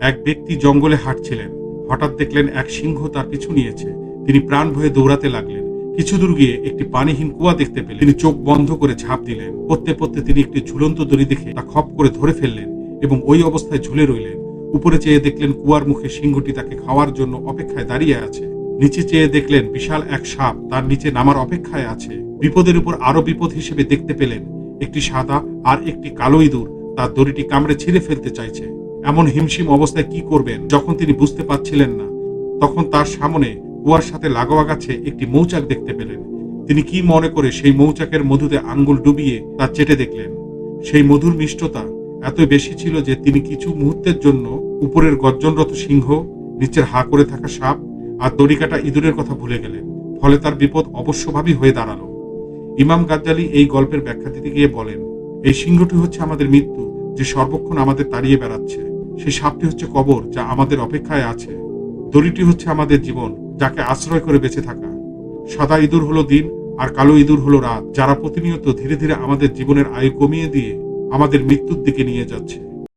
এক ব্যক্তি জঙ্গলে হাঁটছিলেন। হঠাৎ দেখলেন এক সিংহ তার পিছু নিয়েছে। তিনি প্রাণ ভয়ে দৌড়াতে লাগলেন। কিছু দূর গিয়ে একটি পানিহীন কুয়া দেখতে পেলেন। তিনি চোখ বন্ধ করে ঝাঁপ দিলেন। পড়তে পড়তে তিনি একটি ঝুলন্ত দড়ি দেখে তা খপ করে ধরে ফেললেন এবং ওই অবস্থায় ঝুলে রইলেন। উপরে চেয়ে দেখলেন কুয়ার মুখে সিংহটি তাকে খাওয়ার জন্য অপেক্ষায় দাঁড়িয়ে আছে। নিচে চেয়ে দেখলেন বিশাল এক সাপ তার নিচে নামার অপেক্ষায় আছে। বিপদের উপর আরও বিপদ হিসেবে দেখতে পেলেন। একটি সাদা আর একটি কালো ইঁদুর তার দড়িটি কামড়ে ছিঁড়ে ফেলতে চাইছে। এমন হিমশিম অবস্থায় কি করবেন যখন তিনি বুঝতে পারছিলেন না? তখন তার সামনে কুয়ার সাথে লাগোয়া গাছে একটি মৌচাক দেখতে পেলেন। তিনি কি মনে করে সেই মৌচাকের মধুতে আঙ্গুল ডুবিয়ে তা চেটে দেখলেন? সেই মধুর মিষ্টতা এত বেশি ছিল যে তিনি কিছু মুহূর্তের জন্য উপরের গর্জনরত সিংহ, নিচের হা করে থাকা সাপ আর দড়ি কাটা ইঁদুরের কথা ভুলে গেলেন। ফলে তার বিপদ অবশ্যভাবী হয়ে দাঁড়াল। ইমাম গাজ্জালি এই গল্পের ব্যাখ্যা দিতে গিয়ে বলেন, এই সিংহটি হচ্ছে আমাদের মৃত্যু, যে সর্বক্ষণ আমাদের তাড়িয়ে বেড়াচ্ছে। সেই সাপটি হচ্ছে কবর যা আমাদের অপেক্ষায় আছে। দড়িটি হচ্ছে আমাদের জীবন, যাকে আশ্রয় করে বেঁচে থাকা। সাদা ইঁদুর হলো দিন আর কালো ইঁদুর হলো রাত, যারা প্রতিনিয়ত ধীরে ধীরে আমাদের জীবনের আয়ু কমিয়ে দিয়ে আমাদের মৃত্যুর দিকে নিয়ে যাচ্ছে।